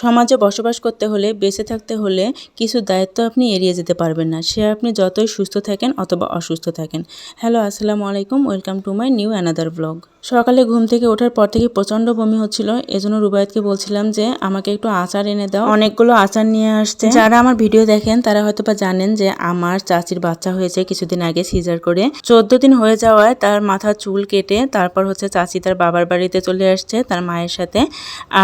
সমাজে বসবাস করতে হলে বেঁচে থাকতে হলে কিছু দায়িত্ব আপনি এড়িয়ে যেতে পারবেন না। সে আপনি যতই সুস্থ থাকেন অথবা অসুস্থ থাকেন। হ্যালো আসসালামু আলাইকুম welcome to my new another blog. সকালে ঘুম থেকে ওঠার পর থেকে প্রচণ্ড বমি হচ্ছিল এজন্য রুবায়তকে বলছিলাম যে আমাকে একটু আচার এনে দাও। অনেকগুলো আচার নিয়ে আসছে। যারা আমার ভিডিও দেখেন তারা হয়তো বা জানেন যে আমার চাচির বাচ্চা হয়েছে কিছুদিন আগে সিজার করে। চোদ্দ দিন হয়ে যাওয়ায় তার মাথার চুল কেটে তারপর হচ্ছে চাচি তার বাবার বাড়িতে চলে আসছে তার মায়ের সাথে।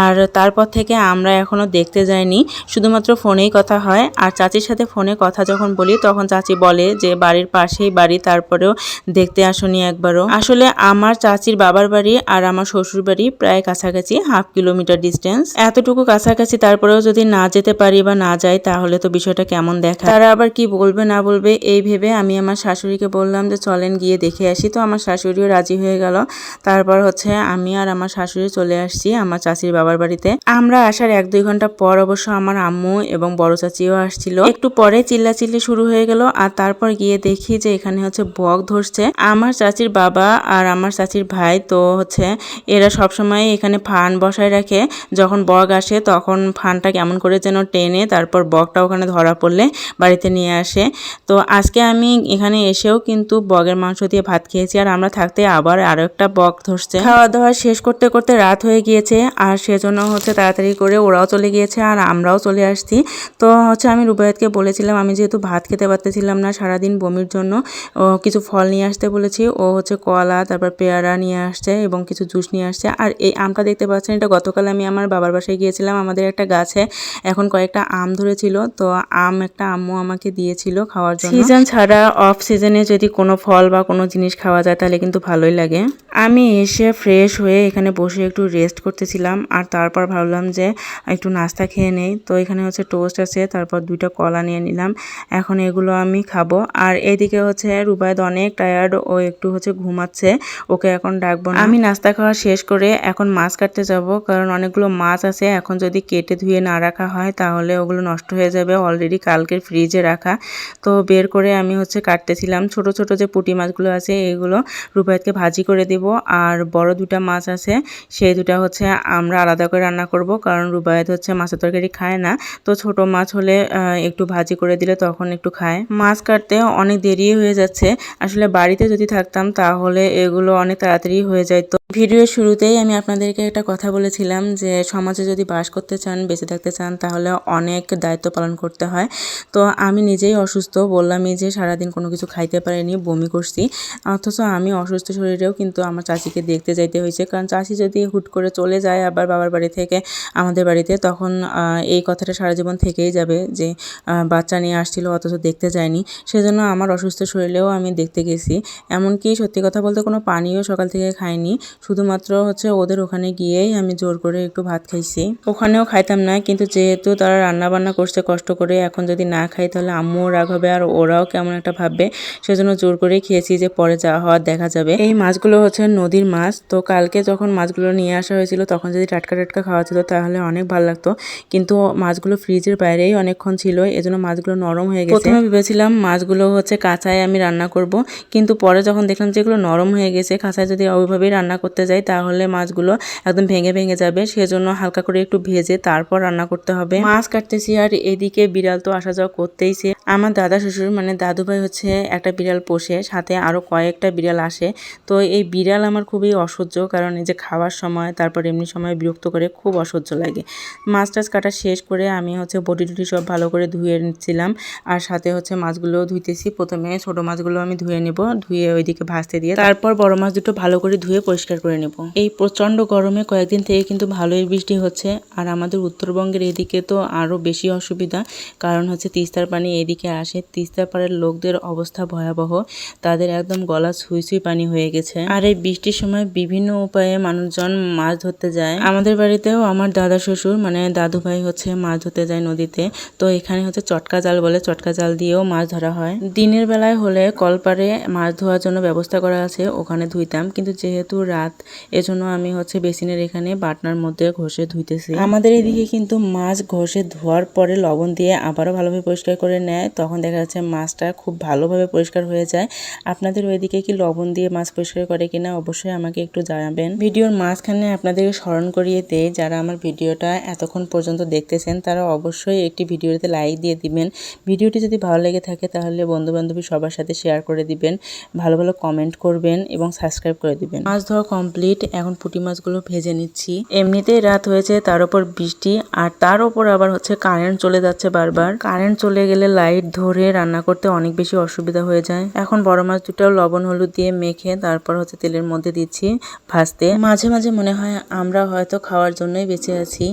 আর তারপর থেকে আমরা এখনও দেখতে যায়নি। শুধুমাত্র ফোনেই কথা হয়। আর চাচির সাথে ফোনে কথা যখন বলি, তখন চাচি বলে যে, বাড়ির পাশেই বাড়ি, তারপরেও দেখতে আসনি একবারও। আসলে আমার চাচির বাবার বাড়ি আর আমার শ্বশুর বাড়ি প্রায় কাছাকাছি, হাফ কিলোমিটার ডিস্টেন্স। এতটুকু কাছাকাছি, তারপরেও যদি না যেতে পারি বা না যাই, তাহলে তো বিষয়টা কেমন দেখা তারা আবার কি বলবে, না বলবে, এই ভেবে আমি আমার শাশুড়িকে বললাম যে, চলেন গিয়ে দেখে আসি। তো আমার শাশুড়িও রাজি হয়ে গেল। তারপর হচ্ছে আমি আর আমার শাশুড়ি চলে আসছি আমার চাচির বাবার বাড়িতে। আমরা আসার এক দুই ঘণ্টা পর অবশ্য আমার আম্মু এবং বড় চাচিও আসছিল। একটু পরে চিল্লাচিল্লি শুরু হয়ে গেল আর তারপর গিয়ে দেখি যে এখানে হচ্ছে বক ধরছে। আমার চাচির বাবা আর আমার চাচির ভাই তো হচ্ছে এরা সবসময় এখানে ফান বসায় রাখে। যখন বক আসে তখন ফানটা কেমন করে যেন টেনে তারপর বকটা ওখানে ধরা পড়লে বাড়িতে নিয়ে আসে। তো আজকে আমি এখানে এসেও কিন্তু বগের মাংস দিয়ে ভাত খেয়েছি আর আমরা থাকতে আবার আরও একটা বক ধরছে। খাওয়া দাওয়া শেষ করতে করতে রাত হয়ে গিয়েছে আর সেজন্য হচ্ছে তাড়াতাড়ি করে ওরাও চলে গিয়েছে আর আমরাও চলে আসছি। তো হচ্ছে আমি রুবায়তকে বলেছিলাম আমি যেহেতু ভাত খেতে পারতেছিলাম না সারাদিন বমির জন্য কিছু ফল নিয়ে আসতে বলেছি। ও হচ্ছে কলা তারপর পেয়ারা নিয়ে আসছে এবং কিছু জুস নিয়ে আসছে। আর এই আমটা দেখতে পাচ্ছেন এটা গতকাল আমি আমার বাবার বাসায় গিয়েছিলাম আমাদের একটা গাছে এখন কয়েকটা আম ধরেছিল। তো আম একটা আম্মু আমাকে দিয়েছিল খাওয়ার জন্য। সিজন ছাড়া অফ সিজনে যদি কোনো ফল বা কোনো জিনিস খাওয়া যায় তাহলে কিন্তু ভালোই লাগে। আমি এসে ফ্রেশ হয়ে এখানে বসে একটু রেস্ট করতেছিলাম আর তারপর ভাবলাম যে একটু নাস্তা খেয়ে নেই। তো এখানে হচ্ছে টোস্ট আছে, তারপর দুইটা কলা নিয়ে নিলাম। এখন এগুলো আমি খাব। আর এদিকে হচ্ছে রুবায়দ অনেক টায়ার্ড ও একটু হচ্ছে ঘুমাচ্ছে। ওকে এখন ডাকবো না। আমি নাস্তা খাওয়া শেষ করে এখন মাছ কাটতে যাব, কারণ অনেকগুলো মাছ আছে। এখন যদি কেটে ধুয়ে না রাখা হয়, তাহলে ওগুলো নষ্ট হয়ে যাবে। অলরেডি কালকের ফ্রিজে রাখা। তো বের করে আমি হচ্ছে কাটতেছিলাম। ছোট ছোট যে পুঁটি মাছগুলো আছে, এগুলো রুবায়তকে ভাজি করে দিব। আর বড় দুটা মাছ আছে, সেই দুটা হচ্ছে আমরা আলাদা করে রান্না করব, কারণ রুবায়ত হচ্ছে মাছের তরকারি খায় না। তো ছোট মাছ হলে একটু ভাজি করে দিলে তখন একটু খায়। মাছ কাটতে অনেক দেরি হয়ে যাচ্ছে। আসলে বাড়িতে যদি থাকতাম তাহলে এগুলো অনেক তাড়াতাড়ি হয়ে যায় তো ভিডিওর শুরুতেই আমি আপনাদেরকে একটা কথা বলেছিলাম যে, সমাজে যদি বাস করতে চান, বেঁচে থাকতে চান, তাহলে অনেক দায়িত্ব পালন করতে হয়। তো আমি নিজেই অসুস্থ, বললামই যে, সারাদিন কোনো কিছু খাইতে পারিনি, বমি করছি। অথচ আমি অসুস্থ শরীরেও কিন্তু আমার চাচিকে দেখতে যাইতে হয়েছে। কারণ চাচি যদি হুট করে চলে যায়, আবার বাবার বাড়ি থেকে আমাদের বাড়িতে তখন এই কথাটা সারা জীবন থেকেই যাবে যে বাচ্চা নিয়ে আসছিল, অথচ দেখতে যায়নি। সেজন্য আমার অসুস্থ শরীরেও আমি দেখতে গেছি। এমনকি সত্যি কথা বলতে কোনো পানিও সকাল থেকে খাইনি। শুধুমাত্র হচ্ছে ওদের ওখানে গিয়েই আমি জোর করে একটু ভাত খাইছি। ওখানেও খাইতাম না, কিন্তু যেহেতু তারা রান্না বান্না করছে, কষ্ট করে এখন যদি না খাই তাহলে আম্মুও রাগ হবে আর ওরাও কেমন একটা ভাববে। সেজন্য জোর করে খেয়েছি যে পরে যা হওয়ার দেখা যাবে। এই মাছগুলো হচ্ছে নদীর মাছ। তো কালকে যখন মাছগুলো নিয়ে আসা হয়েছিল, তখন যদি টাটকা টাটকা খাওয়া ছিল তাহলে অনেক ভালো লাগতো। কিন্তু মাছগুলো ফ্রিজের বাইরেই অনেকক্ষণ ছিল এজন্য মাছগুলো নরম হয়ে গেছে। প্রথমে ভেবেছিলাম মাছগুলো হচ্ছে কাঁচায় আমি রান্না করব কিন্তু পরে যখন দেখলাম যেগুলো নরম হয়ে গেছে কাঁচায় যদি ওইভাবেই রান্না করতে যাই তাহলে মাছগুলো একদম ভেঙে ভেঙে যাবে। সেজন্য হালকা করে একটু ভেজে তারপর রান্না করতে হবে। মাছ কাটতেছি আর এদিকে বিড়াল তো আসা যাওয়া করতেইছে। আমার দাদা শ্বশুর মানে দাদু ভাই হচ্ছে একটা বিড়াল পোষে সাথে আরও কয়েকটা বিড়াল আসে। তো এই বিড়াল আমার খুবই অসহ্য কারণ এই যে খাওয়ার সময় তারপর এমনি সময় বিরক্ত করে খুব অসহ্য লাগে। মাছ টাছ কাটা শেষ করে আমি হচ্ছে বটি টুটি সব ভালো করে ধুয়ে নিচ্ছিলাম। আর সাথে হচ্ছে মাছগুলো ধুইতেছি। প্রথমে ছোট মাছগুলো আমি ধুয়ে নেব। ধুয়ে ওইদিকে ভাজতে দিয়ে তারপর বড় মাছ দুটো ভালো করে ধুয়ে পরিষ্কার করে নেব। এই প্রচণ্ড গরমে কয়েকদিন থেকে কিন্তু ভালোই বৃষ্টি হচ্ছে। আর আমাদের উত্তরবঙ্গের এদিকে তো আরও বেশি অসুবিধা। কারণ হচ্ছে তিস্তার পানি এদিকে আসে। তিস্তার পাড়ের লোকদের অবস্থা ভয়াবহ। তাদের একদম গলা ছুঁই ছুঁই পানি হয়ে গেছে। আর এই বৃষ্টির সময় বিভিন্ন উপায়ে মানুষজন মাছ ধরতে যায়। আমাদের বাড়িতেও আমার দাদা শ্বশুর মানে দাদু ভাই হচ্ছে মাছ ধরতে যায় নদীতে। তো এখানে হচ্ছে চটকা জাল বলে, চটকা জাল দিয়েও মাছ ধরা হয়। দিনের বেলায় হলে কলপারে মাছ ধোয়ার জন্য ব্যবস্থা করা আছে, ওখানে ধুইতাম। কিন্তু যেহেতু রাত, এজন্য আমি হচ্ছে বেসিনের এখানে বাটনার মধ্যে ঘষে ধুইতেছি। আমাদের এদিকে কিন্তু মাছ ঘষে ধোয়ার পরে লবণ দিয়ে আবারও ভালোভাবে পরিষ্কার করে নেয়। নেয় তখন দেখা যাচ্ছে মাছটা খুব ভালোভাবে পরিষ্কার হয়ে যায়। আপনাদের ওইদিকে কি লবণ দিয়ে মাছ পরিষ্কার করে কিনা অবশ্যই আমাকে একটু জানাবেন। ভিডিওর মাঝখানে আপনাদেরকে স্মরণ করিয়ে দেয় যারা আমার ভিডিওটা এতক্ষণ পর্যন্ত দেখতেছেন, তারা অবশ্যই একটি ভিডিওতে লাইক দিয়ে দিবেন। ভিডিওটি যদি ভালো লেগে থাকে, তাহলে বন্ধু বান্ধবী সবার সাথে শেয়ার করে দিবেন, ভালো ভালো কমেন্ট করবেন এবং সাবস্ক্রাইব করে দিবেন। মাছ ধোয়া কমপ্লিট এখন পুঁটি মাছগুলো ভেজে নিচ্ছি। এমনিতেই রাত হয়েছে, তার উপর বৃষ্টি, আর তার উপর আবার হচ্ছে কারেন্ট চলে যাচ্ছে বারবার। কারেন্ট চলে গেলে লাইট ধরে রান্না করতে অনেক বেশি অসুবিধা হয়ে যায়। এখন বড় মাছ দুটো লবণ, হলুদ দিয়ে মেখে তারপর হচ্ছে তেলের মধ্যে দিচ্ছি ভাজতে। মাঝে মাঝে মনে হয় আমরা হয়তো খাওয়ার জন্যই বেঁচে আছি।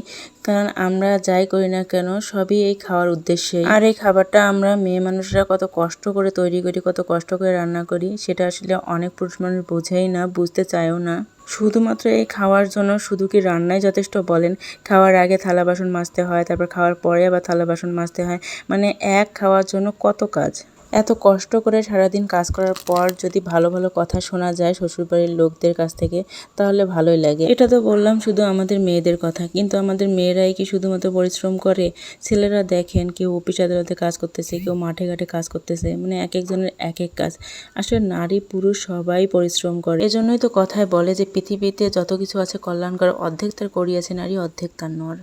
কারণ আমরা যাই করি না কেন, সবই এই খাওয়ার উদ্দেশ্যে আর এই খাবারটা আমরা মেয়ে মানুষরা কত কষ্ট করে তৈরি করি, কত কষ্ট করে রান্না করি, সেটা আসলে অনেক পুরুষ মানুষ বোঝেই না, বুঝতে চায়ও না। শুধুমাত্র এই খাওয়ার জন্য শুধু কি রান্নাই যথেষ্ট বলেন? খাওয়ার আগে থালা বাসন মাজতে হয়, তারপর খাওয়ার পরে আবার থালা বাসন মাজতে হয়। মানে এক খাওয়ার জন্য কত কাজ? এত কষ্ট করে সারাদিন কাজ করার পর যদি ভালো ভালো কথা শোনা যায় শ্বশুরবাড়ির লোকদের কাছ থেকে, তাহলে ভালোই লাগে। এটা তো বললাম শুধু আমাদের মেয়েদের কথা, কিন্তু আমাদের মেয়েরাই কি শুধুমাত্র পরিশ্রম করে? ছেলেরা দেখেন কেউ অফিস আদালতে কাজ করতেছে, কেউ মাঠে ঘাটে কাজ করতেছে মানে এক একজনের এক এক কাজ। আসলে নারী পুরুষ সবাই পরিশ্রম করে। এজন্যই তো কথায় বলে যে পৃথিবীতে যত কিছু আছে কল্যাণকর, অর্ধেক তার করিয়াছে নারী, অর্ধেক তার নর।